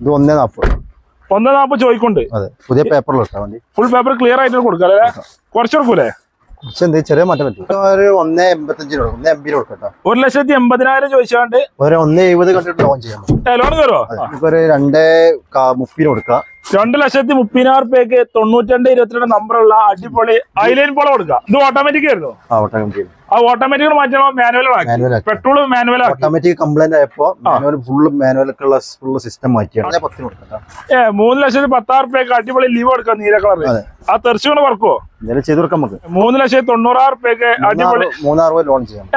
ഇത് ഒന്നേ നാൽപ്പത് ഒന്നേ നാൽപ്പത് ചോദിക്കൊണ്ട് അതെ. പുതിയ പേപ്പറിൽ ഇട്ടാ വേണ്ടി ഫുൾ പേപ്പർ ക്ലിയർ ആയിട്ട് കൊടുക്കാം അല്ലേ? കുറച്ച് കൊടുക്കൂലേ? കുറച്ച് എന്ത് ചെറിയ മാറ്റം പറ്റും. ഒരു ഒന്നേ എൺപത്തഞ്ചിന് കൊടുക്കും ഒന്നേ എൺപതിന് കൊടുക്കട്ടോ ഒരു ലക്ഷത്തി എൺപതിനായിരം ചോദിച്ചാണ്ട് ഒരു ഒന്നേ എഴുപത് കണ്ടിട്ട് ലോൺ ചെയ്യാം ലോൺ കയറോ ഇപ്പൊ ഒരു രണ്ടേ മുപ്പിന് മുപ്പതിന് കൊടുക്കാം. രണ്ട് ലക്ഷത്തി മുപ്പതിനായിരം റുപ്യക്ക് തൊണ്ണൂറ്റിരണ്ട് ഇരുപത്തിരണ്ട് നമ്പറുള്ള അടിപൊളി ഐലൈൻ പോളം കൊടുക്കുക ഇത് ഓട്ടോമാറ്റിക് ആയിരുന്നു. ആ ഓട്ടോമാറ്റിക് മാറ്റണോ മാനുവൽ പെട്രോൾ മാനുവൽ ആക്കി. ഓട്ടോമാറ്റിക് കംപ്ലൈന്റ് ആയപ്പോ മാനുവൽ ഫുള്ള് മാനുവലൊക്കെയുള്ള ഫുള്ള് സിസ്റ്റം മാറ്റിയാണ്. ഏ മൂന്ന് ലക്ഷത്തി പത്താറ് റുപ്യക്ക് അടിപൊളി ലീവ് കൊടുക്കാം നീല കളർ ആ ആ തെറിച്ചുകൊണ്ട് വർക്കോ ചെയ്ത് കൊടുക്കാം നമുക്ക്. മൂന്ന് ലക്ഷത്തി തൊണ്ണൂറായിരം റുപ്യക്ക് അടിപൊളി മൂന്നാറ് ലോൺ ചെയ്യാം.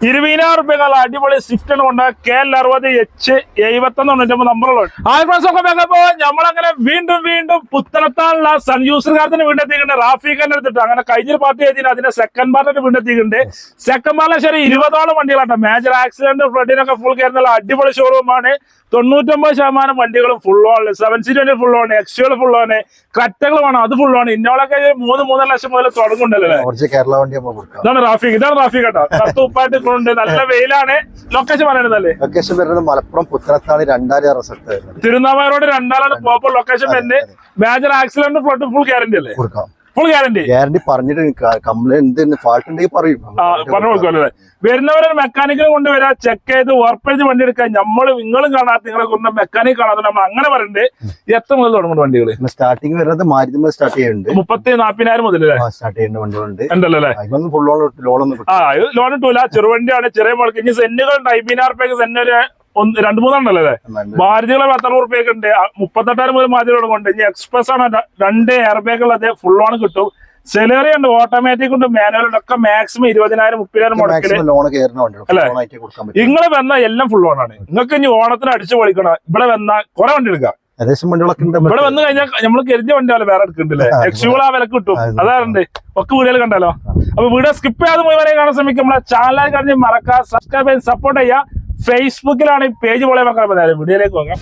ഇരുപതിനായിരം റുപ്യ അടിപൊളി സ്വിഫ്റ്റ് കൊണ്ട് കെ എൽ അറുപത് എച്ച് എഴുപത്തൊന്ന് തൊണ്ണൂറ്റൊമ്പത് ഫ്രണ്ട്സ് ഒക്കെ നമ്മളങ്ങനെ വീണ്ടും വീണ്ടും പുത്തനത്താനുള്ള സൺ യൂസർകാരത്തിന് വീണ്ടെത്തിയിട്ടുണ്ട് റാഫിഖാന്റെ എടുത്തിട്ട് അങ്ങനെ കഴിഞ്ഞ പാർട്ടി എഴുതി അതിന്റെ സെക്കൻഡ് പാർട്ടി വീണ്ടെത്തിക്കുന്നുണ്ട് സെക്കൻഡ് പാർട്ടിലെ ശരി ഇരുപതോളം വണ്ടികളാണ് മേജർ ആക്സിഡന്റ് ഫ്ലഡിനൊക്കെ ഫുൾ കയറുന്ന അടിപൊളി ഷോറൂമാണ് തൊണ്ണൂറ്റൊമ്പത് ശതമാനം വണ്ടികളും full on seven seat full on എക്സുകൾ full on കറ്റകൾ വേണം അത് ഫുൾ ഓൺ ഇന്നോളൊക്കെ മൂന്ന് മൂന്നര ലക്ഷം മുതൽ തുടങ്ങുന്നുണ്ടല്ലോ കേരള വണ്ടി ഇതാണ് റാഫിഖ് ഇതാണ് റാഫി കേട്ടോ കറുത്ത കൊണ്ട് നല്ല വെയിലാണ്. ലൊക്കേഷൻ പറയണതല്ലേ? ലൊക്കേഷൻ വരുന്നത് മലപ്പുറം പുത്തനത്താണ് രണ്ടായിരം റിസൾട്ട് തിരുനാവായ റോഡ് രണ്ടാലാണ് പ്രോപ്പർ ലൊക്കേഷൻ വരുന്നത്. Major accident flood full guarantee അല്ലേ? കൊടുക്കാം. ഫുൾ ഗ്യാരണ്ടി ഗ്യാരണ്ടി പറഞ്ഞിട്ട് കംപ്ലൈന്റ് ഫാൾട്ട് ഉണ്ടെങ്കിൽ പറയും. പറഞ്ഞു കൊടുക്കുമല്ലോ വരുന്നവരെ മെക്കാനിക്കിനെ കൊണ്ടുവരാ ചെക്ക് ചെയ്ത് ഉറപ്പിച്ച് വണ്ടി എടുക്കാൻ. നമ്മൾ നിങ്ങളും കാണാത്ത നിങ്ങളെ കൊണ്ട് മെക്കാനിക് കാണാത്ത നമ്മൾ അങ്ങനെ പറയുന്നുണ്ട് എത്ര മുതൽ തുടങ്ങുന്നു വണ്ടികൾ സ്റ്റാർട്ടിങ് വരുന്നത് മാരുതി സ്റ്റാർട്ട് ചെയ്യുന്നുണ്ട്. മുപ്പത്തി നാപ്പതിനായിരം മുതൽ സ്റ്റാർട്ട് ചെയ്യുന്ന വണ്ടികളുണ്ട്. ഉണ്ടല്ലോ ഫുൾ ലോൺ ലോൺ ഒന്നും ആ ലോൺ കിട്ടൂല ചെറുവണ്ടിയാണ് ചെറിയ മുളക്ക് ഇനി സെന്നുകൾ ഉണ്ട്. അയ്യായിരം റുപ്യക്ക് സെന്ന് ഒരു ഒന്ന് രണ്ട് മൂന്നെണ്ണല്ലേ അല്ലേ? കിട്ടും മാരുതികളെ പത്തറുപത് റുപ്യൊക്കെ ഉണ്ട്. മുപ്പത്തെട്ടായിരം മുതൽ മാരുതികളോട് കൊണ്ട് ഇനി എക്സ്പ്രസ് ആണ്. രണ്ട് എയർ ബാഗുള്ളത് ഫുൾ ഓൺ കിട്ടും. സെലറി ഉണ്ട് ഓട്ടോമാറ്റിക് ഉണ്ട് മാനുവൽ ഉണ്ട്. ഒക്കെ മാക്സിമം ഇരുപതിനായിരം മുപ്പതിനായിരം മുടക്കിൽ. വണ്ടികൾ അല്ലേ? നിങ്ങൾ വന്ന എല്ലാം ഫുൾ ഓൺ ആണ്. നിങ്ങൾക്ക് ഇനി ഓണത്തിന് അടിച്ചു പൊളിക്കണം. ഇവിടെ വന്ന കുറെ വണ്ടി എടുക്കാം. ഏകദേശം വണ്ടികളൊക്കെ ഉണ്ട് ഇവിടെ വന്നു കഴിഞ്ഞാൽ നമ്മൾ കരുതിയ വണ്ടിയാലോ വേറെ എടുക്കണ്ടല്ലേ? എക്സ്യൂൾ ആ വിലക്ക് കിട്ടും. അതാറുണ്ട് ഒക്കെ വീടുകൾ കണ്ടാലോ? അപ്പൊ വീഡിയോ സ്കിപ്പ് ചെയ്യാതെ മുഴുവനെ കാണാൻ ശ്രമിക്കും. നമ്മളെ ചാനലായി കഴിഞ്ഞ് മറക്കാം സബ്സ്ക്രൈബ് ചെയ്ത് സപ്പോർട്ട് ചെയ്യാം. ഫേസ്ബുക്കിലാണ് ഈ പേജ് പോലെ മക്കളെ വീഡിയോയിലേക്ക് പോകാം.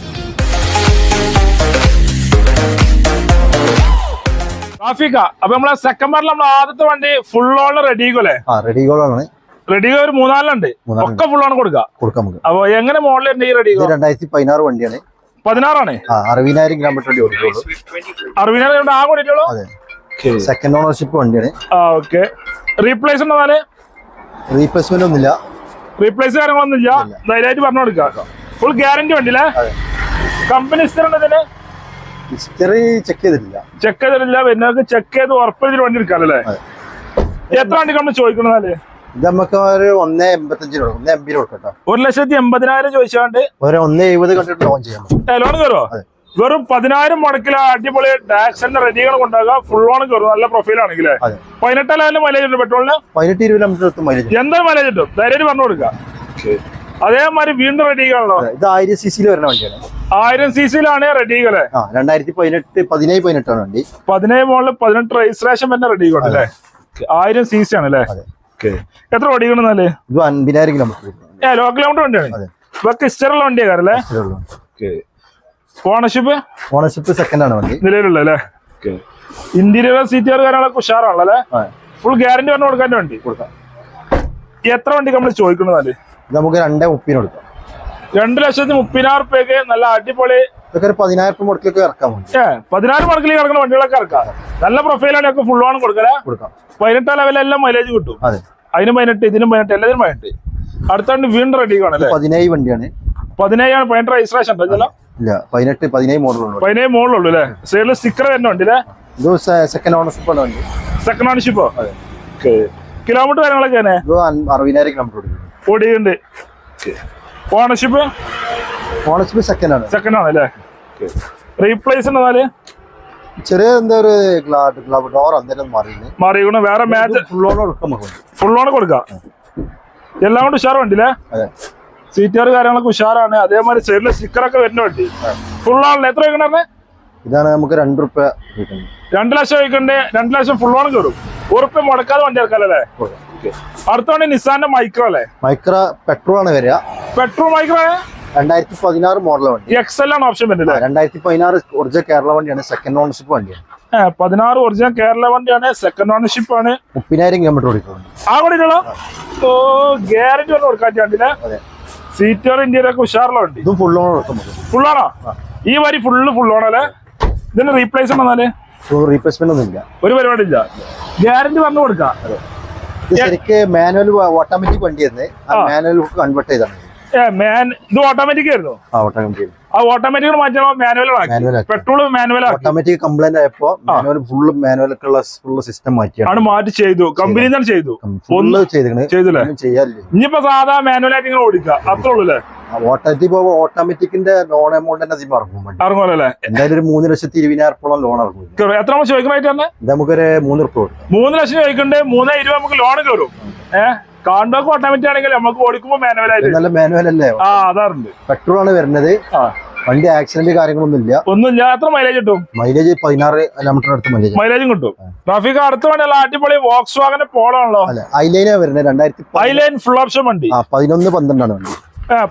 ട്രാഫിക്ക അപ്പൊ നമ്മളെ സെക്കൻഡ് പാർട്ടിൽ നമ്മൾ ആദ്യത്തെ വണ്ടി ഫുൾ ഓൺ റെഡിഗോളാണ് റെഡിഗോ ഒരു മൂന്നാലുണ്ട്. ഒക്കെ ഫുൾ ഓൺ കൊടുക്കാം. കൊടുക്കാം നമുക്ക്. അപ്പൊ എങ്ങനെ മോഡലുണ്ട് ഈ റെഡിഗോ രണ്ടായിരത്തി പതിനാറ് വണ്ടിയാണ്. പതിനാറാണ്? അറുപതിനായിരം കിലോമീറ്റർ അറുപതിനായിരം ആ കൂടിയിട്ടുള്ളൂ സെക്കൻഡ് ഓണർഷിപ്പ് വണ്ടിയാണ്. ഓക്കെ റീപ്ലേസ് റീപ്ലേസ്മെന്റ് ഒന്നുമില്ല. റീപ്ലേസ് കാര്യങ്ങളൊന്നും ഇല്ല. ധൈര്യമായിട്ട് പറഞ്ഞു കൊടുക്കാം ഫുൾ ഗ്യാരണ്ടി വേണ്ടില്ലേ കമ്പനി ഉണ്ട് ഇതിന്? ഹിസ്റ്ററി ചെക്ക് ചെയ്തിട്ടില്ല. ചെക്ക് ചെയ്തിട്ടില്ല. പിന്നെ ചെക്ക് ചെയ്ത് ഉറപ്പിച്ചിട്ട് വണ്ടി എടുക്കാല്ലേ. എത്ര വണ്ടി നമ്മൾ ചോദിക്കണമെന്നാൽ ഇത് നമുക്ക് ഒരു ഒന്നേ എൺപത്തഞ്ചിന് കൊടുക്കും. ഒന്നേ എൺപതിന് കൊടുക്കട്ടോ ഒരു ലക്ഷത്തി എൺപതിനായിരം ചോദിച്ചാണ്ട് ഒരു ഒന്നേ എഴുപത് കണ്ടിട്ട് ലോൺ ചെയ്യാം ലോൺ കയറുമോ. വെറും പതിനായിരം മുടക്കിൽ അടിപൊളി ടാക്സിന്റെ റെഡികൾ ഉണ്ടാകുക ഫുൾ ഓൺ കയറും നല്ല അതെ. പതിനെട്ടാലും മൈലേജ് ഉണ്ട് പെട്രോളിന് പതിനെട്ട് ഇരുപത് കിലോമീറ്റർ മൈലേജ് എന്തായാലും മൈലേജ് ഉണ്ട് ധൈര്യം പറഞ്ഞു കൊടുക്കുക. അതേമാതിരി വീണ്ടും റെഡികളോ ഇത് ആയിരം സി സിയിൽ വരുന്ന വണ്ടിയാണ്. ആയിരം സി സിയിലാണ് റെഡികൾ രണ്ടായിരത്തി പതിനെട്ട് പതിനേഴ് പതിനെട്ടാണ് വണ്ടി. പതിനേഴ് മോളിൽ പതിനെട്ട് രജിസ്ട്രേഷൻ തന്നെ റെഡി അല്ലേ? ആയിരം സി സി ആണ് അല്ലേ? എത്ര എത്ര ഓടിക്കണെന്നാൽ ഇത് അൻപതിനായിരം കിലോമീറ്റർ ഏ ലോ കിലോമീറ്റർ വണ്ടിയാണ്. ഇവക്ക് ഇസ്റ്ററുള്ള വണ്ടിയാണ് വണ്ടിയാകാരല്ലേ ഓണർഷിപ്പ് ഓണർഷിപ്പ് സെക്കൻഡ് ആണ് വണ്ടി. നിലവിലുള്ള അല്ലേ? ഇന്റീരിയർ സീറ്റുകാർ കാര്യങ്ങളൊക്കെ ഉഷാറാണല്ലേ ഫുൾ ഗ്യാരണ്ടി പറഞ്ഞു കൊടുക്കാൻ വണ്ടി? കൊടുക്കാം. എത്ര വണ്ടി നമ്മൾ ചോദിക്കുന്നത് നമുക്ക് രണ്ടേ മുപ്പതിന് കൊടുക്കാം. രണ്ട് ലക്ഷത്തി മുപ്പതിനായിരം റുപ്യക്ക് നല്ല അടിപൊളി ഇതൊക്കെ ഒരു പതിനായിരം രൂപ മുടക്കിലൊക്കെ ഇറക്കാൻ മടക്കിൽ കിടക്കുന്ന വണ്ടികളൊക്കെ ഇറക്കാം. നല്ല പ്രൊഫൈലാണ് ഒക്കെ ഫുൾ ആണ് കൊടുക്കല കൊടുക്കാം. പതിനെട്ടാം ലെവലെല്ലാം മൈലേജ് കിട്ടും. അതിനും അതിന് പതിനെട്ട് ഇതിനും പതിനെട്ട് എല്ലാത്തിനും പതിനെട്ട്. അടുത്ത വണ്ടി വീണ്ടും റെഡി കാണല്ലേ പതിനേഴ് വണ്ടിയാണ്. പതിനേഴാണ് പതിനെട്ട് രജിസ്ട്രേഷൻ ഉണ്ടല്ലോ ഇല്ല പതിനെട്ട് പതിനേഴ് മോഡലുണ്ട് പതിനേഴ് മോഡലുള്ളൂ അല്ലേ? സൈഡിൽ സ്റ്റിക്കർ തന്നെ ഉണ്ട് അല്ലേ ഇത് സെക്കൻഡ് ഓണർഷിപ്പ് വണ്ടി. സെക്കൻഡ് ഓണർഷിപ്പോ കിലോമീറ്റർ കാര്യങ്ങളൊക്കെ തന്നെ ഇത് അറുപതിനായിരം കിലോമീറ്റർ ഓടിയുണ്ട് ഓണർഷിപ്പ് ഓണർഷിപ്പ് സെക്കൻഡ് ആണ്. സെക്കൻഡ് ആണ് അല്ലേ? റീപ്ലേസ് ഉണ്ടെന്നാൽ ചെറിയ എന്താ ഒരു ഡോർ അന്നേരം മാറിയില്ലേ മാറിയിക്കണം വേറെ മാച്ച് ഫുൾ ഓൺ കൊടുക്കാം ഫുൾ ഓൺ കൊടുക്കാം. എല്ലാം കൊണ്ട് ഉഷാറുണ്ടല്ലേ? അതെ. സീറ്റുകാർ കാര്യങ്ങളൊക്കെ ഉഷാറാണ്. അതേമാതിരി സൈഡിലെ സ്റ്റിക്കറൊക്കെ വരുന്ന വണ്ടി. ഫുൾ ആണല്ലോ എത്ര വയ്ക്കണേ ഇതാണ് നമുക്ക് രണ്ട് റുപ്യ രണ്ട് ലക്ഷം വയ്ക്കണ്ടേ? രണ്ട് ലക്ഷം ഫുൾ ഓൺ കയറും ഉറുപ്പ് മുടക്കാതെ വണ്ടി ഇറക്കാല്ലേ അടുത്ത വണ്ടി നിസാന്റെ മൈക്രോ അല്ലേ? മൈക്രോ പെട്രോൾ ആണ് വരിക. പെട്രോൾ മൈക്രോ രണ്ടായിരത്തി പതിനാറ് മോഡൽ വണ്ടി. എക്സൽ ആണ് ഓപ്ഷൻ വരുന്നത് രണ്ടായിരത്തി പതിനാറ് ഒറിജിനൽ കേരള വണ്ടിയാണ്. സെക്കൻഡ് ഓണർഷിപ്പ് വണ്ടിയാണ്. പതിനാറ് ഒറിജിനൽ കേരള വണ്ടിയാണ്. സെക്കൻഡ് ഓണർഷിപ്പ് ആണ്. മുപ്പതിനായിരം കിലോമീറ്റർ ഓടിക്കുന്നുണ്ട്. ആ കൂടിയിട്ടുള്ളോ ഓ ഗ്യാരണ്ടി വന്ന് കൊടുക്കാൻ വണ്ടിയില്ലേ അതെ. സീറ്റർ ഇന്ത്യയിലൊക്കെ ഉഷാറിലുണ്ട് ഇത് ഫുൾ ഓൺ നമുക്ക് ഫുള്ളാണോ ഈ വരി ഫുള്ള് ഓണല്ലേ ഇതിന് റീപ്ലേസ് എന്നാൽ? റീപ്ലേസ്മെന്റ് ഒന്നും ഇല്ല. ഒരു പരിപാടി ഇല്ല. ഗ്യാരണ്ടി പറഞ്ഞു കൊടുക്കാം. ശരിക്ക് മാനുവൽ ഓട്ടോമാറ്റിക് വണ്ടി തന്നെ മാനുവൽ കൺവേർട്ട് ചെയ്താണ് ഇത് ഓട്ടോമാറ്റിക് ആയിരുന്നു? ആ automatic മാറ്റണോ manual. Petrol manual automatic complaint ആയപ്പോ manual full manual full system മാറ്റിയാണ്. മാറ്റി ചെയ്തു. കമ്പനി തന്നെ ചെയ്തു. ചെയ്തില്ലേ? ഒന്നും ചെയ്യാനില്ല. ഇനിയിപ്പോ സാധാ മാനുവൽ ആയിട്ട് ഇങ്ങനെ ഓടിക്കുക അത്രേ ഉള്ളൂ ഓട്ടോമാറ്റിക് ഓട്ടോമാറ്റിക്കിന്റെ ലോൺ എമൗണ്ട് തന്നെ അതിന് ഇറങ്ങും ഇറങ്ങുമല്ലേ എന്തായാലും ഒരു മൂന്ന് ലക്ഷത്തി ഇരുപതിനായിരത്തോളം ലോൺ ഇറങ്ങും. എത്ര നമ്മൾ ചോദിക്കണായിട്ട് തന്നെ നമുക്കൊരു മൂന്ന് കൊടുക്കും. മൂന്ന് ലക്ഷം ചോദിക്കണ്ടേ. മൂന്നേ ഇരുപത് നമുക്ക് ലോൺ കയറും. ഏഹ് കാണുമ്പോൾ ഓട്ടോമാറ്റിക് ആണെങ്കിൽ നമുക്ക് ഓടിക്കുമ്പോൾ മാനുവൽ നല്ല മാനുവൽ അല്ലേ? ആ അതാറുണ്ട്. പെട്രോൾ ആണ് വരുന്നത്. വണ്ടി ആക്സിഡന്റ് കാര്യങ്ങളൊന്നും ഇല്ല ഒന്നുമില്ല അത്ര മൈലേജ് കിട്ടും? മൈലേജ് പതിനാറ് കിലോമീറ്റർ അടുത്ത് മൈലേജ് മൈലേജും കിട്ടും. ട്രാഫിക് അടുത്ത വണ്ടിയല്ല അടിപൊളി വോക്സ് വാഗന്റെ പോളാണല്ലോ അല്ല ഐലൈനാ വരുന്നത് രണ്ടായിരത്തി ഐലൈൻ ഫുൾ ഓപ്ഷൻ വണ്ടി. പതിനൊന്ന് പന്ത്രണ്ടാണ് വണ്ടി.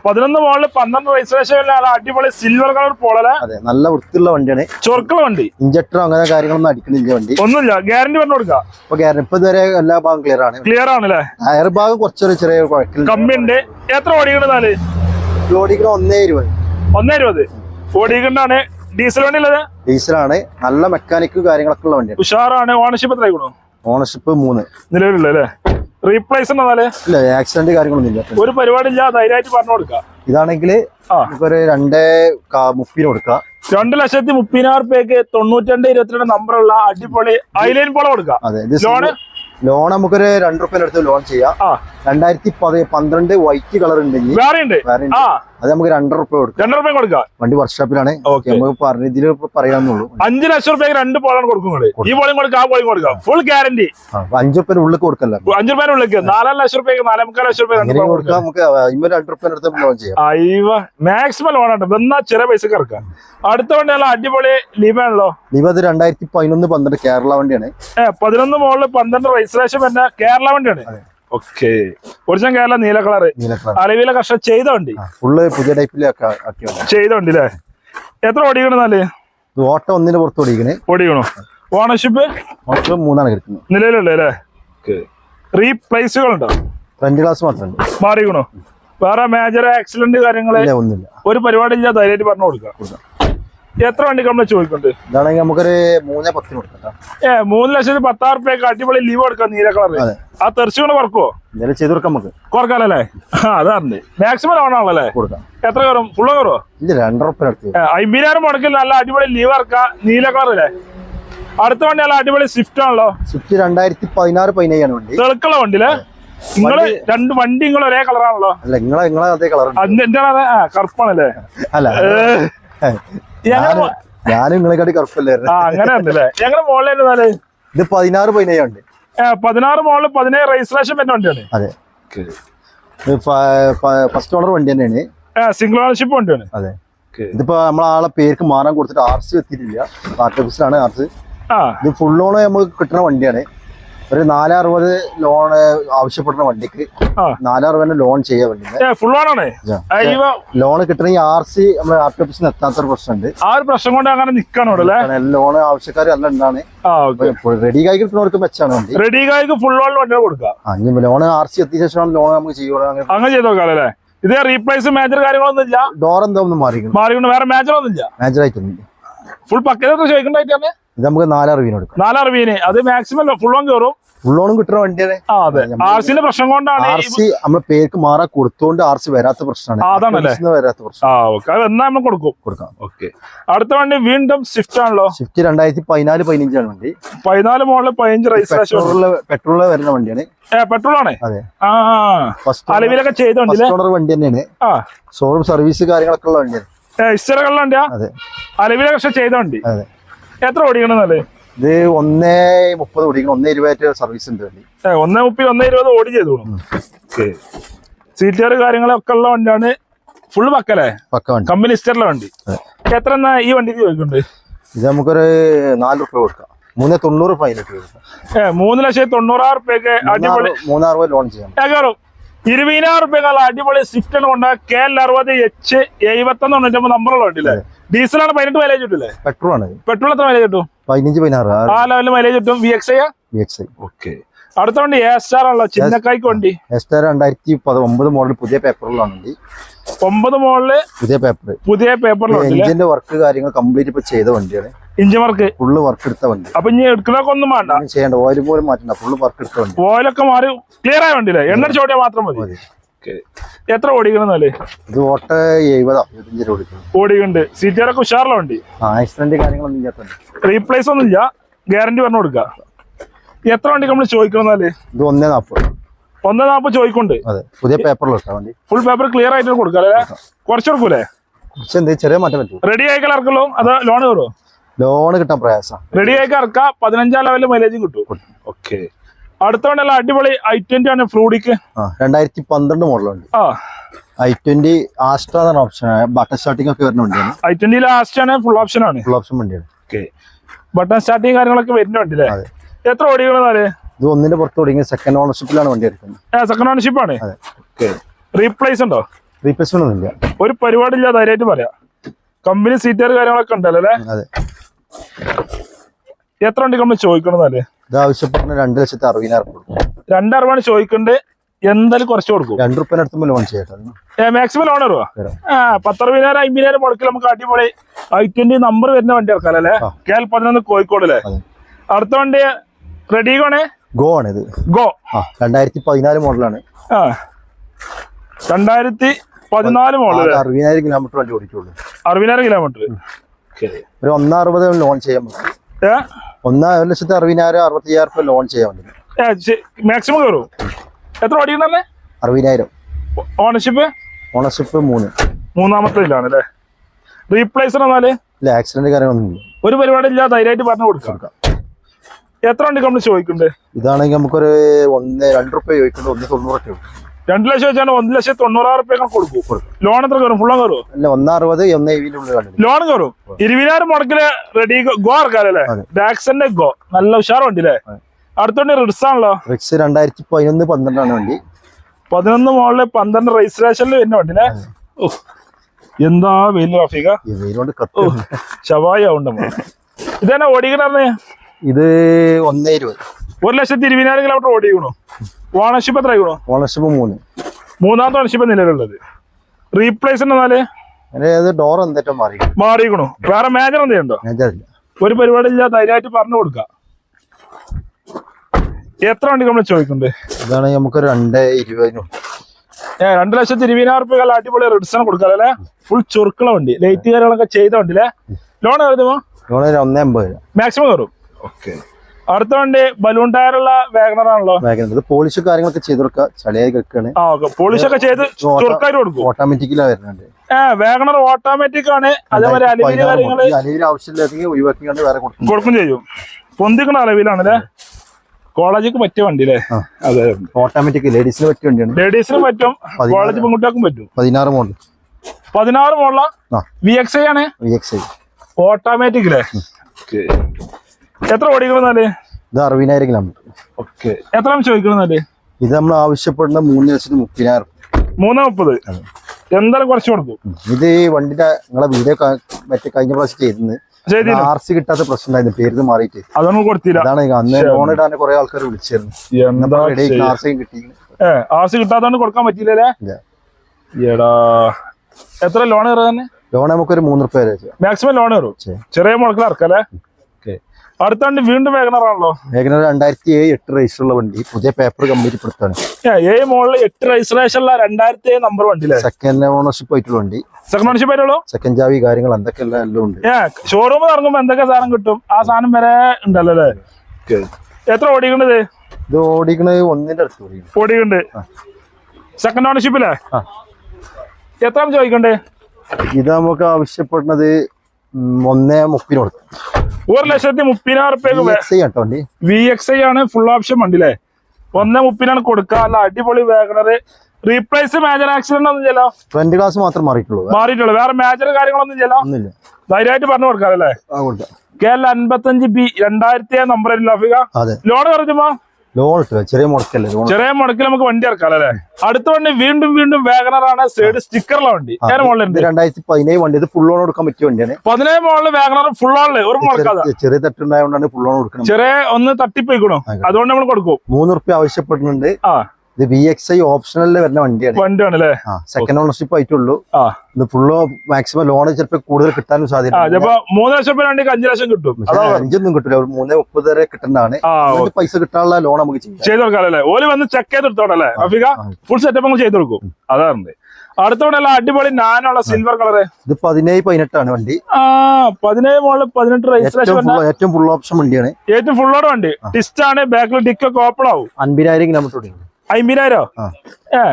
പതിനൊന്ന് മോളിൽ പന്ത്രണ്ട് രജിസ്ട്രേഷൻ അടിപൊളി സിൽവർ കളർ പോളല അതെ നല്ല വൃത്തിയുള്ള വണ്ടിയാണ്. ചൊർക്കള വണ്ടി. ഇഞ്ചക്ടറോ അങ്ങനെ കാര്യങ്ങളൊന്നും അടിക്കണില്ല വണ്ടി. ഒന്നുമില്ല ഗ്യാരണ്ടി പറഞ്ഞു കൊടുക്കാം. ഇപ്പൊ ഗ്യാരണ്ടി ഇപ്പൊ ഇതുവരെ എല്ലാ ഭാഗം ക്ലിയർ ആണ്. ക്ലിയർ ആണല്ലേ? ടയർ ഭാഗം കുറച്ചൊരു ചെറിയ കമ്പിണ്ട് കമ്മിണ്ട് എത്ര ഓടിക്കണെന്നാൽ ഓടിക്കണ ഒന്നേ ഇരുപത്. ഒന്നേ ഇരുപത് ഓടിക്കണ്ടാണ് ഡീസൽ വണ്ടി ഉള്ളത് ഡീസലാണ് നല്ല മെക്കാനിക്ക് കാര്യങ്ങളൊക്കെ ഉള്ള വണ്ടിയാണ്. ഉഷാറാണ്. ഓണർഷിപ്പ് എത്ര ഓണർഷിപ്പ് മൂന്ന്. നിലവിലുള്ള അല്ലേ? റീപ്ലേസ് ഇല്ല ആക്സിഡന്റ് കാര്യങ്ങളൊന്നും ഇല്ല ഒരു പരിപാടി ഇല്ല ധൈര്യമായിട്ട് പറഞ്ഞു കൊടുക്കാം. ഇതാണെങ്കിൽ രണ്ടേ മുപ്പതിന് കൊടുക്കാം. രണ്ട് ലക്ഷത്തി മുപ്പതിനായിരം റുപ്യക്ക് തൊണ്ണൂറ്റിരണ്ട് ഇരുപത്തിരണ്ട് നമ്പറുള്ള അടിപൊളി ഐലൈൻ പോള കൊടുക്കാം. ലോണ് ലോൺ നമുക്കൊരു രണ്ട് റുപ്യ അടുത്ത് ലോൺ ചെയ്യാം. രണ്ടായിരത്തി പന്ത്രണ്ട് വൈറ്റ് കളർ ഉണ്ടെങ്കിൽ അത് നമുക്ക് രണ്ടര റുപ്യ കൊടുക്കാം. രണ്ടര റുപ്യ കൊടുക്കാം. വണ്ടി വർക്ക്ഷോപ്പിലാണ്. നമുക്ക് പറഞ്ഞ ഇതിൽ പറയാന്നുള്ളൂ അഞ്ച് ലക്ഷം റുപ്യ രണ്ട് പോളാണ് കൊടുക്കുന്നത് ഈ പോളിയും കൊടുക്കാം ആ പോളിയും കൊടുക്കാം. ഫുൾ ഗ്യാരണ്ടി അഞ്ചു റുപ്യ ഉള്ളിൽ കൊടുക്കല്ല? അഞ്ചു റുപ്യ ഉള്ളിൽ നാലര ലക്ഷം റുപ്യ നാലേ ലക്ഷം റുപ്യ കൊടുക്കാം. നമുക്ക് ഇമ്മ രണ്ട് റുപ്യ അടുത്ത് ലോൺ ചെയ്യാം. മാക്സിമം ലോൺ ഉണ്ട്. എന്നാ ചില പൈസ ഇറക്കാം. അടുത്ത വണ്ടി അടിപൊളി അടിപൊളി ആണല്ലോ. ഇവ അത് രണ്ടായിരത്തി പതിനൊന്ന് പന്ത്രണ്ട് കേരള വണ്ടിയാണ്. പതിനൊന്ന് മുകളിൽ പന്ത്രണ്ട് രജിസ്ട്രേഷൻ വരുന്ന കേരള വണ്ടിയാണ്. ഓക്കെ. ഒറിജിനൽ കേരള നീല കളർ. അലവിലെ കർഷക ചെയ്ത വണ്ടി. ഫുള്ള് പുതിയ ടൈപ്പിലൊക്കെ ചെയ്ത വണ്ടി അല്ലേ എത്ര ഓടിക്കണെന്നാൽ നാല്? ഓട്ടോ ഒന്നിന് പുറത്ത് ഓടിക്കണേ. ഓടിക്കണോ? ഓണർഷിപ്പ് ഓട്ടോ മൂന്നാണ് കിടക്കുന്നത്. നിലവിലുള്ളേ അല്ലേ റീപ്ലേസുകളുണ്ടോ ഫ്രണ്ട് ക്ലാസ് മാത്രമുണ്ട്. മാറിക്കണോ? വേറെ മേജർ ആക്സിഡന്റ് കാര്യങ്ങളെ ഒന്നുമില്ല. ഒരു പരിപാടി ഇല്ല ധൈര്യമായിട്ട് പറഞ്ഞു കൊടുക്കാം. എത്ര വണ്ടി നമ്മൾ ചോദിക്കുന്നുണ്ട് ഇതാണെങ്കിൽ നമുക്കൊരു മൂന്നേ പത്തിന് കൊടുക്കാം. ഏ മൂന്ന് ലക്ഷത്തി പത്താറ് റുപ്യക്ക് അടിപൊളി ലീവ് കൊടുക്കാം നീല കളർ ആ തെറിച്ചുകൊണ്ട് കുറക്കുവോ എന്തായാലും ചെയ്ത് കൊടുക്കാം നമുക്ക്. കുറക്കാലല്ലേ അതാണ് മാക്സിമം ലോണാണല്ലേ കൊടുക്കാം. എത്ര കയറും? ഫുള്ള് കയറുമോ ഇല്ല രണ്ടര റുപ്യ അമ്പതിനായിരം മുടക്കിൽ നല്ല അടിപൊളി ലീവ് ഇറക്കാം നീല കളർ അല്ലേ? അടുത്ത വണ്ടി നല്ല അടിപൊളി സ്വിഫ്റ്റ് ആണല്ലോ. സ്വിഫ്റ്റ് രണ്ടായിരത്തി പതിനാറ് പതിനയ്യാണ് വണ്ടി. തെളുക്കുള്ള വണ്ടിയില്ലേ നിങ്ങൾ രണ്ട് വണ്ടി നിങ്ങൾ ഒരേ കളറാണല്ലോ അല്ല നിങ്ങളെ നിങ്ങളെ അതേ കളർ എന്താണ് ആ കറുപ്പാണല്ലേ? അല്ല ഞാനും നിങ്ങളെക്കാട്ടി കറുപ്പല്ലായിരുന്നു. ഞങ്ങളുടെ മോളിലായിരുന്നാൽ ഇത് പതിനാറ് ഉണ്ട് പതിനാറ് മോളിൽ പതിനേഴ് രജിസ്ട്രേഷൻ വരുന്ന വണ്ടിയാണ്. അതെ. ഇത് ഫസ്റ്റ് ഓണർ വണ്ടി തന്നെയാണ്. സിംഗിൾ ഓണർഷിപ്പ് വണ്ടിയാണ്. അതെ. ഇതിപ്പോ നമ്മളെ ആളെ പേർക്ക് മാറാൻ കൊടുത്തിട്ട് ആർ സി എത്തിയിട്ടില്ല. ആർ ഓഫീസിലാണ് ആർ സി. ഇത് ഫുൾ ലോൺ നമുക്ക് കിട്ടുന്ന വണ്ടിയാണ്. ഒരു നാലറുപത് ലോൺ ആവശ്യപ്പെടുന്ന വണ്ടിക്ക് നാലറുപതിന് ലോൺ ചെയ്യാൻ വേണ്ടി ലോൺ കിട്ടണമെങ്കിൽ ആർ സി നമ്മുടെ ആർ ടി ഓഫീസിന് എത്താത്തൊരു പ്രശ്നമുണ്ട്. ആ ഒരു പ്രശ്നം കൊണ്ട് അങ്ങനെ നിക്കാണ് ലോൺ ആവശ്യക്കാർ അല്ല ഉണ്ടാണ്. റെഡി കായിക കിട്ടുന്നവർക്ക് മെച്ചാണ് വണ്ടി. റെഡി കായിക ഫുൾ ഓൺ വണ്ടി കൊടുക്കാം ലോൺ ആർ സി എത്തിയ ശേഷമാണ് ലോൺ നമുക്ക് ചെയ്യുക. അങ്ങനെ ചെയ്ത് നോക്കാം അല്ലേ? ഇത് റീപ്ലേസ് മേജർ കാര്യങ്ങളൊന്നും ഇല്ല. ഡോർ എന്തോ ഒന്നും മാറി മാറിക്കൊണ്ട് വേറെ മേജർ ഒന്നും ഇല്ല. മേജർ ആയിട്ടൊന്നും ഫുൾ പക്കത്തെ ചോദിക്കണ്ടായിട്ടാണ് ഇത് നമുക്ക് നാലറിവിന് കൊടുക്കാം നാലറുപീന് അത് മാക്സിമം ഫുൾ ഓൺ കയറും ഫുൾ ലോണും കിട്ടുന്ന വണ്ടിയാണ്. ആ അതെ. ആർ സിന്റെ പ്രശ്നം കൊണ്ടാണ് ആർ സി നമ്മുടെ പേർക്ക് മാറാൻ കൊടുത്തോണ്ട് ആർ സി വരാത്ത പ്രശ്നമാണ്. വരാത്ത പ്രശ്നം. എന്നാ നമ്മൾ കൊടുക്കും? കൊടുക്കാം. ഓക്കെ. അടുത്ത വണ്ടി വീണ്ടും സ്വിഫ്റ്റ് ആണല്ലോ. സ്വിഫ്റ്റ് രണ്ടായിരത്തി പതിനാല് പതിനഞ്ചാണ് വണ്ടി. പതിനാല് മോഡൽ പതിനഞ്ച് രജിസ്ട്രേഷൻ പെട്രോളിൽ വരുന്ന വണ്ടിയാണ്. പെട്രോൾ ആണേ? അലവിലൊക്കെ ചെയ്ത വണ്ടി തന്നെയാണ്. ഷോറൂം സർവീസ് കാര്യങ്ങളൊക്കെ ഉള്ള വണ്ടിയാണ്. ഇസ്റ്ററുകളിലുണ്ട് അതെ. അലവിലെ പക്ഷെ ചെയ്തോണ്ടി അതെ. എത്ര ഓടിക്കണമെന്നല്ലേ ഇത് ഒന്നേ മുപ്പത് ഓടിക്കണം ഒന്നേ ഇരുപത് സർവീസ് ഉണ്ട് വണ്ടി ഒന്നേ മുപ്പത് ഒന്നേ ഇരുപത് ഓടി ചെയ്തു സീറ്റർ കാര്യങ്ങളൊക്കെ ഉള്ള വണ്ടിയാണ് ഫുൾ പക്കല്ലേ കമ്പനി ഇസ്റ്ററിലെ വണ്ടി. എത്ര എന്നാ ഈ വണ്ടിക്ക് ചോദിക്കുന്നുണ്ട്? ഇത് നമുക്കൊരു നാല് റുപ്യ കൊടുക്കാം. മൂന്നേ തൊണ്ണൂറ് ഏ മൂന്ന് ലക്ഷത്തി തൊണ്ണൂറായിരം റുപ്യക്ക് അടിപൊളി മൂന്നാറ് രൂപ ലോൺ ചെയ്യാം. ഇരുപതിനായിരം റുപ്യക്കുള്ള അടിപൊളി സ്വിഫ്റ്റ് കൊണ്ട് കെ എൽ അറുപത് എച്ച് എഴുപത്തൊന്ന് തൊണ്ണൂറ്റൊമ്പത് നമ്പറുള്ള വണ്ടിയില്ലേ? ഡീസലാണ് പതിനെട്ട് മൈലേജ് കിട്ടില്ലേ പെട്രോൾ ആണ് പെട്രോൾ എത്ര മൈലേജ് കിട്ടും? പതിനഞ്ച് പതിനാറ്. ആ ലെവലിൽ മൈലേജ് കിട്ടും V X V X okay അടുത്ത വണ്ടി എ സ്റ്റാർ ആണല്ലോ ചിന്നക്കായ്ക്ക് വണ്ടി. എസ്റ്റർ രണ്ടായിരത്തി പത് ഒമ്പത് മോഡൽ പുതിയ പേപ്പറിലാണ് വണ്ടി. ഒമ്പത് മോഡൽ പുതിയ പേപ്പർ പുതിയ പേപ്പറിലുണ്ട് എഞ്ചിന്റെ വർക്ക് കാര്യങ്ങൾ കംപ്ലീറ്റ് ഇപ്പൊ ചെയ്ത വണ്ടിയാണ്. ഇഞ്ചി വർക്ക് ഫുള്ള് വർക്ക് എടുത്ത വണ്ടി. അപ്പൊ ഇനി എടുക്കുന്നതൊക്കെ ഒന്നും വേണ്ട. ചെയ്യേണ്ട. ഓയിൽ പോലും മാറ്റണ്ട. ഫുള്ള് വർക്ക് എടുത്ത വണ്ടി. ഓയിലൊക്കെ മാറി ക്ലിയർ ആയ വണ്ടിയില്ലേ? എണ്ണ ചോട്ടിയാൽ മാത്രം മതി. എത്ര ഓടിക്കണമെന്നല്ലേ ഇത് ഓട്ട എഴുപതാ കൊടുക്കണം ഓടിക്കുന്നുണ്ട് സീറ്റുകാരൊക്കെ ഉഷാറുള്ള വണ്ടി? ആക്സിഡന്റ് കാര്യങ്ങളൊന്നും ഇല്ലാത്ത റീപ്ലേസ് ഒന്നും ഇല്ല. ഗ്യാരണ്ടി പറഞ്ഞു കൊടുക്ക. എത്ര വണ്ടി നമ്മൾ ചോദിക്കണമെന്നാൽ ഇത് ഒന്നേ നാൽപ്പത് ഒന്നേ നാപ്പ് ചോദിക്കുന്നുണ്ട് അതെ പുതിയ വണ്ടി ഫുൾ പേപ്പർ ക്ലിയർ ആയിട്ട് കൊടുക്കാം അല്ലേ? കുറച്ച് കൊടുക്കൂലേ? ചെറിയ മാറ്റം പറ്റും. റെഡി ആയിക്കാൻ ഇറക്കല്ലോ അത് ലോൺ കയറുമോ ലോണ് കിട്ടാൻ പ്രയാസം. റെഡി ആയിക്കാൻ ഇറക്കാം പതിനഞ്ചാം ലെവലിൽ മൈലേജും കിട്ടും. ഓക്കെ അടുത്ത വണ്ടി അടിപൊളി ഐ ട്വന്റി ആണ് ഫ്ലൂഡിക്ക്. രണ്ടായിരത്തി പന്ത്രണ്ട് മോഡലുണ്ട് ആ. ഐ ട്വന്റി ആസ്ട്ര എന്ന ഓപ്ഷൻ ബട്ടൺ സ്റ്റാർട്ടിംഗ് ഒക്കെ വരുന്ന വണ്ടിയാണ്. ഐ ട്വന്റി ആസ്ട്ര ആണ് ഫുൾ ഓപ്ഷൻ ആണ്. ഫുൾ ഓപ്ഷൻ വണ്ടിയാണ്. ഓക്കെ ബട്ടൺ സ്റ്റാർട്ടിംഗ് കാര്യങ്ങളൊക്കെ വരുന്ന വണ്ടി അല്ലേ? എത്ര ഓടിക്കണമെന്നാൽ ഇത് ഒന്നിന്റെ പുറത്ത് തുടങ്ങി സെക്കൻഡ് ഓണർഷിപ്പിലാണ് വണ്ടി എടുക്കുന്നത്. സെക്കൻഡ് ഓണർഷിപ്പ് ആണ്. അതെ. റീപ്ലേസ് ഉണ്ടോ? റീപ്ലേസ്മെന്റ് ഒന്നും ഇല്ല ഒരു പരിപാടി ഇല്ല ധൈര്യമായിട്ട് പറയാം. കമ്പനി സീറ്റർ കാര്യങ്ങളൊക്കെ ഉണ്ടല്ലോ അല്ലേ? അതെ. എത്ര വണ്ടി നമ്മൾ ചോദിക്കണമെന്നല്ലേ ഇത് ആവശ്യപ്പെടുന്ന രണ്ട് ലക്ഷത്തി അറുപതിനായിരം കൊടുക്കും. രണ്ടറുപാണ് ചോദിക്കണ്ടേ. എന്തായാലും കുറച്ച് കൊടുക്കും. രണ്ട് റുപ്യ അടുത്തുമ്പോൾ ലോൺ ചെയ്യട്ടെ മാക്സിമം ലോൺ വരുവാ പത്തറുപതിനായിരം അമ്പതിനായിരം മുടക്കിൽ നമുക്ക് അടിപൊളി ഐ ട്വന്റി നമ്പർ വരുന്ന വണ്ടി ഇറക്കാം അല്ലേ. കെ എൽ പതിനൊന്ന് കോഴിക്കോട് അല്ലേ? അടുത്ത വണ്ടി റെഡി ആണേ? ഗോ ആണ് ഇത്. ഗോ രണ്ടായിരത്തി പതിനാല് മോഡലാണ് രണ്ടായിരത്തി പതിനാല് മോഡൽ അറുപതിനായിരം കിലോമീറ്റർ വണ്ടി ഓടിക്കുള്ളൂ. അറുപതിനായിരം കിലോമീറ്റർ ഒരു ഒന്നാം അറുപത് ലോൺ ചെയ്യാൻ പറ്റും. ഒന്നാ ഒരു ലക്ഷത്തി അറുപതിനായിരം അറുപത്തി അയ്യായിരം രൂപ ലോൺ ചെയ്യാൻ മാക്സിമം കയറും. എത്ര ഓടിക്കണല്ലേ അറുപതിനായിരം. ഓണർഷിപ്പ് ഓണർഷിപ്പ് മൂന്ന്. മൂന്നാമത്തെ ഇതിലാണ് അല്ലേ? റീപ്ലേസർ എന്നാൽ ഇല്ല ആക്സിഡന്റ് കാര്യങ്ങളൊന്നും ഒരു പരിപാടി ഇല്ല ധൈര്യമായിട്ട് പറഞ്ഞു കൊടുക്കാം. എത്ര ഉണ്ട് നമ്മൾ ചോദിക്കണ്ടേ ഇതാണെങ്കിൽ നമുക്കൊരു ഒന്ന് രണ്ട് റുപ്യ ചോദിക്കുന്നത് ഒന്ന് തൊണ്ണൂറ് റുപ്യ രണ്ട് ലക്ഷം വെച്ചാൽ ഒന്ന് ലക്ഷത്തി തൊണ്ണൂറായിരം റുപ്യ കൊടുക്കും. ലോൺ എത്ര കയറും? ഫുള്ളം കയറും അല്ല ഒന്ന് അറുപത് ഒന്ന് എഴുപതിനുള്ളിൽ കണ്ടില്ല ലോൺ കയറും. ഇരുപതിനായിരം മുടക്കിൽ റെഡി ഗോ ഇറക്കാല്ലേ. ഡാക്സന്റെ ഗോ. നല്ല ഉഷാർ വണ്ടി അല്ലേ. അടുത്തോണ്ട് റിക്സ് ആണല്ലോ? റിക്സ് രണ്ടായിരത്തി പതിനൊന്ന് പന്ത്രണ്ടാണ് വണ്ടി. പതിനൊന്ന് മോളിൽ പന്ത്രണ്ട് രജിസ്ട്രേഷനിൽ വരുന്ന വണ്ടി അല്ലേ എന്താ വെയിലുകൊണ്ട് കത്ത് ശവായി ആവുണ്ട് ഇതന്നെ ഓടിക്കണേ ഇത് ഒന്നേ ഇരുപത്. ഒരു ലക്ഷത്തി ഇരുപതിനായിരം കിലോമീറ്റർ ഓടിക്കണു? ഓണർഷിപ്പ് എത്ര ആയിക്കണു? ഓണർഷിപ്പ് മൂന്ന്. മൂന്നാമത്തെ ഓണർഷിപ്പ് നിലവിലുള്ളത്? റീപ്ലേസ് എന്നാൽ ഡോർ എന്തേറ്റം മാറി. മാറിക്കണു വേറെ മേജർ എന്തെയുണ്ടോ ഒരു പരിപാടി ഇല്ല. ധൈര്യമായിട്ട് പറഞ്ഞു കൊടുക്കാം. എത്ര വണ്ടി നമ്മൾ ചോദിക്കുന്നുണ്ട്? ഇതാണെങ്കിൽ നമുക്ക് രണ്ട് ഇരുപതിനും ഏ രണ്ട് ലക്ഷത്തി ഇരുപതിനായിരം റുപ്യ അടിപൊളി റിഡ്സൺ കൊടുക്കാം അല്ലെ? ഫുൾ ചുരുക്കള വണ്ടി. ലൈറ്റ് കാര്യങ്ങളൊക്കെ ചെയ്ത വണ്ടി അല്ലേ? ലോൺ കരുതുമോ ലോൺ ഒന്ന് രൂപ. മാക്സിമം കയറും. ഓക്കെ അടുത്ത വണ്ടി ബലൂൺ ടയറുള്ള വാഗണർ ആണല്ലോ. പോളിഷ് കാര്യങ്ങളൊക്കെ ചെയ്ത് കൊടുക്കുക. ചളിയായി കിടക്കുകയാണ്. ആ ഓക്കെ. പോളിഷ് ഒക്കെ ചെയ്ത് ചുരുക്കായിട്ട് കൊടുക്കും. ഓട്ടോമാറ്റിക്കലാ വരുന്നുണ്ട് ആ വാഗണർ ഓട്ടോമാറ്റിക് ആണ്. അതേപോലെ കാര്യങ്ങൾ വേറെ കൊടുക്കും. കൊടുക്കും ചെയ്യും. പൊന്തിക്കണ അലവിലാണ് അല്ലേ കോളേജിക്ക് പറ്റിയ വണ്ടി അല്ലേ. അതെ. ഓട്ടോമാറ്റിക് ലേഡീസിന് പറ്റിയ വണ്ടിയാണ്. ലേഡീസിന് പറ്റും. കോളേജ് പെൺകുട്ടികൾക്കും പറ്റും. പതിനാറ് മോഡൽ. പതിനാറ് മോഡല? ആ. വി എക്സ് ഐ ആണ്? വി എക്സ് ഐ ഓട്ടോമാറ്റിക് അല്ലേ എത്ര ഓടിക്കണമെന്നാൽ ഇത് അറുപതിനായിരം കിലോമീറ്റർ ഓക്കെ. എത്ര ചോദിക്കണമെന്നാൽ ഇത് നമ്മൾ ആവശ്യപ്പെടുന്ന മൂന്ന് ലക്ഷത്തി മുപ്പതിനായിരം. മൂന്ന് മുപ്പത്. എന്തായാലും കുറച്ച് കൊടുത്തു. ഇത് ഈ വണ്ടിന്റെ നിങ്ങളെ വീഡിയോ മറ്റേ കഴിഞ്ഞ പ്രാവശ്യം ചെയ്തിരുന്നു. ആർ സി കിട്ടാത്ത പ്രശ്നം ഉണ്ടായിരുന്നു. പേര് മാറിയിട്ട്. അതൊന്നും കൊടുത്തില്ല. അതാണ് അന്ന് ലോൺ ഇടാൻ കുറെ ആൾക്കാർ വിളിച്ചിരുന്നു. ആർ സി കിട്ടി ആർ ആർസി കിട്ടാത്തോണ്ട് കൊടുക്കാൻ പറ്റിയില്ലേ എടാ. എത്ര ലോൺ കയറുക ലോൺ ലോൺ നമുക്കൊരു മൂന്ന് റുപ്യ മാക്സിമം ലോൺ കയറും ചെറിയ മുടക്കിൽ ഇറക്കല്ലേ? അടുത്ത വണ്ടി വീണ്ടും വേഗണറാണല്ലോ. വേഗന രണ്ടായിരത്തി ഏഴ് എട്ട് റേസ് ഉള്ള വണ്ടി. പുതിയ പേപ്പർ കമ്പനി പെടുത്താണ് ഏഴ് മോളിൽ എട്ട് രജിസ്ട്രേഷൻ ഉള്ള രണ്ടായിരത്തി ഏഴ് നമ്പർ വണ്ടി സെക്കൻഡ് ഓണർഷിപ്പ് ആയിട്ടുള്ള വണ്ടി. സെക്കൻഡ് ഓണർഷിപ്പ് ആയിട്ടുള്ളൂ? സെക്കൻഡ് ജാവി കാര്യങ്ങൾ എന്തൊക്കെ എല്ലാം ഉണ്ട്. ഷോറൂമിൽ ഇറങ്ങുമ്പോ എന്തൊക്കെ സാധനം കിട്ടും? ആ സാധനം വരെ ഉണ്ടല്ലോ അല്ലേ? എത്ര ഓടിക്കണത്? ഇത് ഓടിക്കണത് ഒന്നിന്റെ അടുത്ത് ഓടിക്കണം ഓടിക്കണ്ട്. സെക്കൻഡ് ഓണർഷിപ്പില്ലേ. എത്ര ചോദിക്കണ്ടേ? ഇത് നമുക്ക് ആവശ്യപ്പെടുന്നത് ഒന്നേ മുപ്പതിന് കൊടുക്കും. ഒരു ലക്ഷത്തി മുപ്പതിനായിരം റുപ്യക്ക് വി എക്സ് ഐ ആണ് ഫുൾ ഓപ്ഷൻ വണ്ടി അല്ലേ ഒന്നേ മുപ്പതിനാണ് കൊടുക്കുക അല്ല അടിപൊളി വേഗണർ റീപ്ലേസ് മേജർ ആക്സിഡന്റ് ഒന്നും ചെല്ലോ ഫ്രണ്ട് ക്ലാസ് മാത്രം മാറിയിട്ടുള്ളൂ. മാറിയിട്ടുള്ളൂ. വേറെ മേജർ കാര്യങ്ങളൊന്നും ചെല്ലോ ധൈര്യമായിട്ട് പറഞ്ഞു കൊടുക്കാറല്ലേ കെ എൽ അൻപത്തഞ്ച് ബി രണ്ടായിരത്തി നമ്പർ ലഫിക. അതെ. ലോൺ ചെറിയ മുടക്കല്ലേ ചെറിയ മുടക്കിൽ നമുക്ക് വണ്ടി ഇറക്കാം അല്ലേ? അടുത്ത വണ്ടി വീണ്ടും വീണ്ടും വേഗനറാണ് സൈഡ് സ്റ്റിക്കറുള്ള വണ്ടി. രണ്ടായിരത്തി പതിനേഴ് വണ്ടി. ഇത് ഫുൾ ഓൺ കൊടുക്കാൻ പറ്റിയ വണ്ടിയാണ്. പതിനേഴ് മോളിൽ വേഗനർ ഫുൾ ഓണിൽ ഒരു മുടക്കാതെ. ചെറിയ- തട്ടുണ്ടായതുകൊണ്ടാണ് ഫുൾ ഓൺ കൊടുക്കണം ചെറിയ ഒന്ന് തട്ടിപ്പോയിക്കണോ അതുകൊണ്ട് നമ്മൾ കൊടുക്കും. മൂന്ന് റുപ്യ ആവശ്യപ്പെടുന്നുണ്ട്. ആ. ഇത് ബി എക്സ് ഐ ഓപ്ഷണലിൽ വരുന്ന വണ്ടിയാണ്. വണ്ടിയാണ് അല്ലേ സെക്കൻഡ് ഓണർഷിപ്പ് ആയിട്ടുള്ളൂ. ആ. ഇത് ഫുള്ളോ മാക്സിമം ലോൺ ചിലപ്പോൾ കൂടുതൽ കിട്ടാനും സാധിക്കും സാധ്യത മൂന്ന് ലക്ഷം രൂപ വണ്ടിക്ക് ലക്ഷം കിട്ടും. അഞ്ചൊന്നും കിട്ടില്ല ഒരു മൂന്നേ മുപ്പത് വരെ കിട്ടുന്നതാണ്. പൈസ കിട്ടാനുള്ള ലോൺ നമുക്ക് ചെയ്ത് കൊടുക്കാം അല്ലേ ഓൽ വന്ന് ചെക്ക് ചെയ്ത് എടുത്തോടല്ലേ അഫിക ഫുൾ സെറ്റപ്പ് ചെയ്ത് കൊടുക്കും. അതാണ് അടുത്തോണ്ടല്ല അടിപൊളി നാനുള്ള സിൽവർ കളറ് ഇത് പതിനേഴ് പതിനെട്ടാണ് വണ്ടി. ആ പതിനേഴ് മോളിൽ പതിനെട്ട് രജിസ്ട്രേഷൻ ഏറ്റവും ഫുൾ ഓപ്ഷൻ വണ്ടിയാണ്. ഏറ്റവും ഫുള്ളോട് വണ്ടി. ടിസ്റ്റ് ആണ് ബാക്കിൽ ഡിക്കൊക്കെ ഓപ്പൺ ആവും. അൻപതിനായിരം കിലോമീറ്റർ അമ്പതിനായിരോ ഏ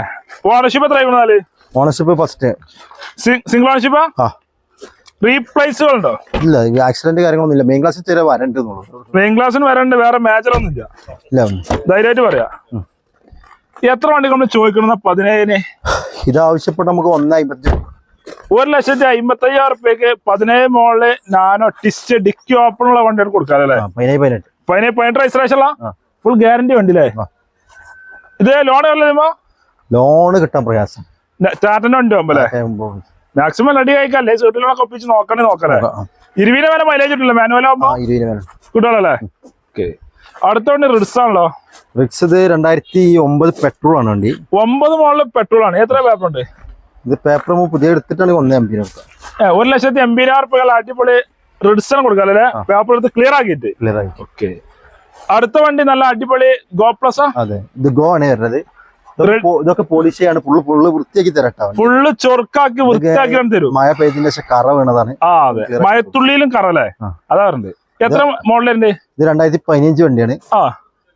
ഓണർഷിപ്പ് എത്ര നാല് ഓണർഷിപ്പ് ഫസ്റ്റ് സിംഗിൾ ഓണർഷിപ്പാ റീപ്ലേസുകൾ ഉണ്ടോ ഇല്ല ആക്സിഡന്റ് കാര്യങ്ങളൊന്നും ഇല്ല മെയിൻ ക്ലാസ്സിൽ തീരെ വരണ്ട് മെയിൻ ക്ലാസ്സിന് വരണ്ട് വേറെ മേജറൊന്നും ഇല്ല ഇല്ല ധൈര്യമായിട്ട് പറയാ. എത്ര വണ്ടി നമ്മൾ ചോദിക്കണം പതിനേഴിന്. ഇത് ആവശ്യപ്പെട്ട് നമുക്ക് ഒന്ന് അമ്പത്തി ഒരു ലക്ഷത്തി അമ്പത്തി അയ്യായിരം റുപ്യക്ക് പതിനേഴ് മോളിൽ നാനോ ടിസ്റ്റ് ഡിക്കി ഓപ്പൺ ഉള്ള വണ്ടികൾ കൊടുക്കാം അല്ലേ ആ, പതിനേഴ് പതിനെട്ട്. പതിനേഴ് പതിനെട്ട് രജിസ്ട്രേഷൻ. ഫുൾ ഗ്യാരണ്ടി വണ്ടി അല്ലേ. ഇത് ലോൺ വരുമ്പോ ലോണ് കിട്ടാൻ പ്രയാസം. വണ്ടി മാക്സിമം റെഡി ആയിക്കല്ലേ? സീട്ടിലൊക്കെ ഒപ്പിച്ച് നോക്കണേ നോക്കണേ. ഇരുവിനെ വരെ മൈലേജ് ഇട്ടില്ല മാനുവൽ കിട്ടാണല്ലേ ഇരുപതിന് ഓക്കെ അടുത്ത വണ്ടി റിഡ്സ് ആണല്ലോ. റിക്സ് ഇത് രണ്ടായിരത്തി ഒമ്പത് പെട്രോൾ ആണ് വണ്ടി. ഒമ്പത് മോളിൽ പെട്രോൾ ആണ്. എത്ര പേപ്പർ ഉണ്ട്? ഇത് പേപ്പർ പുതിയ എടുത്തിട്ടാണ് ഒന്നേ എം ഏ, ഒരു ലക്ഷത്തി എൺപതിനായിരം റുപ്യ അടിപൊളി റിഡ്സൺ കൊടുക്കാം അല്ലേ പേപ്പർ എടുത്ത് ക്ലിയർ ആക്കിയിട്ട്. ക്ലിയർ ആയി ഓക്കെ അടുത്ത വണ്ടി നല്ല അടിപൊളി ഗോ പ്ലസ് അതെ ഇത് ഗോ ആണ് വരുന്നത്. ഇതൊക്കെ പോളിഷ് ചെയ്യാണ് ഫുള്ള് ഫുള്ള് വൃത്തിയാക്കി തരട്ടോ. വണ്ടി. ഫുള്ള് ചൊറുക്കാക്കി വൃത്തിയാക്കി തരും. മഴ പെയ്തിന്റെ പക്ഷെ കറ വീണതാണ്. ആ അതെ. മഴത്തുള്ളിയിലും കറ അല്ലേ? അതാ പറഞ്ഞത് എത്ര മോഡലുണ്ട് ഇത് രണ്ടായിരത്തി പതിനഞ്ച് വണ്ടിയാണ്. ആ.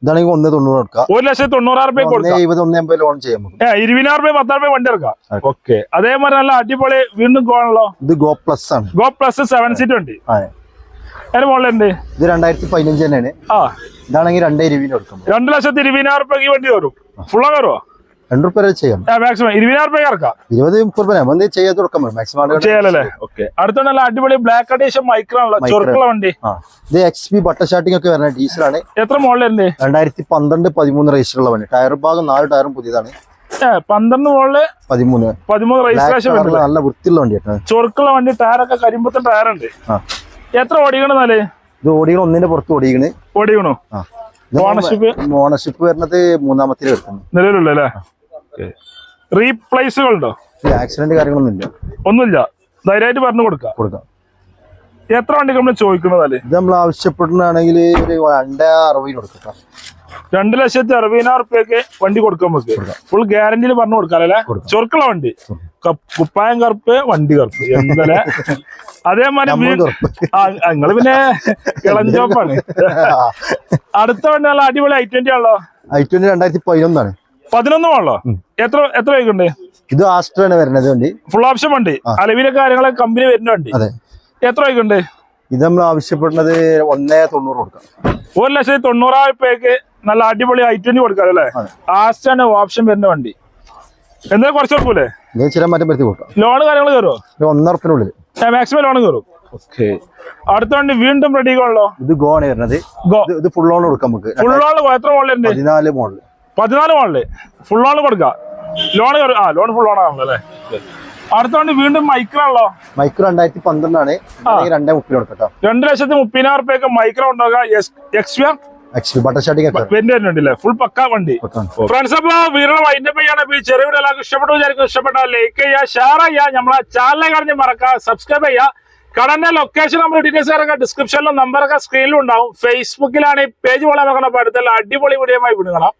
ഇതാണെങ്കിൽ ഒന്ന് തൊണ്ണൂറ് കൊടുക്കാം. ഒരു ലക്ഷത്തി തൊണ്ണൂറായിരം ഒന്നേ കൊടുക്കാം. ഇരുപത് ഒന്നേ അമ്പത് ലോൺ ചെയ്യാൻ പറ്റും. ഇരുപതിനായിരം റുപ്യ പത്തായിരം റുപ്യ വണ്ടി എടുക്കാം. ഓക്കെ. അതേമാതിരി നല്ല അടിപൊളി വീണ്ടും ഗോണല്ലോ ഇത് ഗോ പ്ലസ് ആണ്. ഗോ പ്ലസ് സെവൻ സീറ്റ് ഉണ്ട് അതെ അതിന് മോഡലുണ്ട് ഇത് രണ്ടായിരത്തി പതിനഞ്ച് തന്നെയാണ്. ആ. ഇതാണെങ്കിൽ രണ്ടേ ഇരുപതിന് കൊടുക്കും. രണ്ട് ലക്ഷത്തി ഇരുപതിനായിരം റുപ്യക്ക് വണ്ടി വരും. ഫുള്ള് കയറുമോ രണ്ട് റുപ്യ വരെ ചെയ്യാം. മാക്സിമം ഇരുപതിനായിരം റുപ്യ ഇറക്കാം. ഇരുപത് മുപ്പത് നമ്മൾ ചെയ്യാൻ കൊടുക്കാൻ മാക്സിമം ചെയ്യാലല്ലേ? ഓക്കെ. അടുത്ത അടിപൊളി ബ്ലാക്ക് അഡീഷൻ മൈക്രാണല്ലോ. ചൊറുക്കുള്ള വണ്ടി. ആ. ഇത് എക്സ് പി ബട്ടർ ഷാർട്ടിംഗ് ഒക്കെ വരുന്ന ഡീസലാണ് എത്ര മോഡലുണ്ട് രണ്ടായിരത്തി പന്ത്രണ്ട് പതിമൂന്ന് രജിസ്റ്റർ ഉള്ള വണ്ടി. ടയർ ഭാഗം നാല് ടയറും പുതിയതാണ്. പന്ത്രണ്ട് മോളിൽ പതിമൂന്ന്. പതിമൂന്ന് രജിസ്ട്രേഷൻ നല്ല വൃത്തിയുള്ള വണ്ടി ചൊറുക്കുള്ള വണ്ടി ടയറൊക്കെ കരിമ്പത്തെ ടയറുണ്ട് ആ. എത്ര ഓടിക്കണെന്നാൽ? ഇത് ഓടികൾ ഒന്നിന്റെ പുറത്ത് ഓടിക്കണ്. ഓടിക്കണോ? ഓണർഷിപ്പ് ഓണർഷിപ്പ് വരുന്നത് മൂന്നാമത്തിൽ എടുക്കുന്നു നിലവിലുള്ള റീപ്ലേസുകളുണ്ടോ റീപ്ലേസുകൾ ഉണ്ടോ ആക്സിഡന്റ് കാര്യങ്ങളൊന്നും ഇല്ല ഒന്നുമില്ല. ധൈര്യമായിട്ട് പറഞ്ഞു കൊടുക്കാം. കൊടുക്കാം. എത്ര വണ്ടി നമ്മൾ ചോദിക്കണതാൽ? ഇത് നമ്മൾ ആവശ്യപ്പെടുന്നതാണെങ്കിൽ ഒരു രണ്ടേ അറുപതിന് കൊടുക്കാം രണ്ട് ലക്ഷത്തി അറുപതിനായിരം റുപ്യക്ക് വണ്ടി കൊടുക്കാൻ നമുക്ക്. ഫുൾ ഗ്യാരണ്ടിയിൽ പറഞ്ഞു കൊടുക്കാം. അല്ലേ. ചൊറുക്കുള്ള വണ്ടി കുപ്പായം കറുപ്പ് വണ്ടി കറുപ്പ്. എന്തല്ലേ അതേമാതിരി നിങ്ങൾ. നിങ്ങൾ പിന്നെ ഇളഞ്ചോപ്പാണ് അടുത്ത വണ്ടി നല്ല അടിപൊളി ഐ ട്വന്റി ആണല്ലോ. ഐ ട്വന്റി രണ്ടായിരത്തി പതിനൊന്നാണ്. പതിനൊന്നും ആണല്ലോ എത്ര എത്ര വൈകുണ്ട് ഇത് ആസ്ട്രാണ് വരുന്നത് വണ്ടി. ഫുൾ ഓപ്ഷൻ വണ്ടി. അലവിലെ കാര്യങ്ങളെ കമ്പനി വരുന്ന വണ്ടി. എത്ര വൈകുണ്ട് ഇത് നമ്മൾ ആവശ്യപ്പെടുന്നത് ഒന്നേ തൊണ്ണൂറ് കൊടുക്കാം. ഒരു ലക്ഷത്തി തൊണ്ണൂറായിരം രൂപയ്ക്ക് നല്ല അടിപൊളി ഐ ട്വന്റി കൊടുക്കാം അല്ലേ. ആസ്റ്റാണ് ഓപ്ഷൻ വരുന്ന വണ്ടി. എന്തായാലും കുറച്ച് കൊടുക്കൂലേ? ഇത് ചില മാറ്റം വരുത്തി കൊടുക്കാം ലോണ് കാര്യങ്ങൾ കയറുമോ ഒരു ഒന്നര ഉറുപ്പിനുള്ളിൽ മാക്സിമം ലോണ് കയറും ഓക്കെ. അടുത്ത വണ്ടി വീണ്ടും റെഡി ആണല്ലോ? ഇത് ഗോ ആണ് വരുന്നത് ഇത് ഫുൾ ഓൺ കൊടുക്കാം നമുക്ക്. ഫുൾ ഓൺ എത്ര മോഡലുണ്ട് പതിനാല് മോഡൽ പതിനാല് മോഡൽ ഫുൾ ഓൺ കൊടുക്കാം. ലോൺ കയറും ആ ലോൺ ഫുൾ ഓൺ ആണല്ലോ അല്ലേ? അടുത്ത വണ്ടി വീണ്ടും മൈക്രാണല്ലോ മൈക്രോ രണ്ടായിരത്തി പന്ത്രണ്ടാണ്. രണ്ടേ മുപ്പിന് കൊടുക്കാം രണ്ട് ലക്ഷത്തി മുപ്പതിനായിരം റുപ്യൊക്കെ മൈക്രോ ഉണ്ടാകുക എക്സ് എക്സ് ബട്ടർ വെന്റ് വരുന്നുണ്ടല്ലേ? ഫുൾ പക്ക വണ്ടി. ഫ്രണ്ട്സ് അപ്പൊ വീണ്ടും വൈൻഡ് അപ്പ് ചെയ്യാണ് ഈ ചെറിയ എല്ലാവർക്കും ഇഷ്ടപ്പെട്ടു വിചാരിക്കും ഇഷ്ടപ്പെട്ട ലൈക്ക് ചെയ്യുക ഷെയർ ചെയ്യുക. നമ്മളെ ചാനലിനെ കാണി മറക്കുക സബ്സ്ക്രൈബ് ചെയ്യുക. കടന്റെ ലൊക്കേഷൻ നമ്മുടെ ഡീറ്റെയിൽസ് കാര്യങ്ങൾ ഡിസ്ക്രിപ്ഷനിലും നമ്പറൊക്കെ സ്ക്രീനിലും ഉണ്ടാവും. ഫേസ്ബുക്കിലാണ് ഈ പേജ് വളരെ അടുത്തുള്ള അടിപൊളി വീഡിയോ വിടുകണം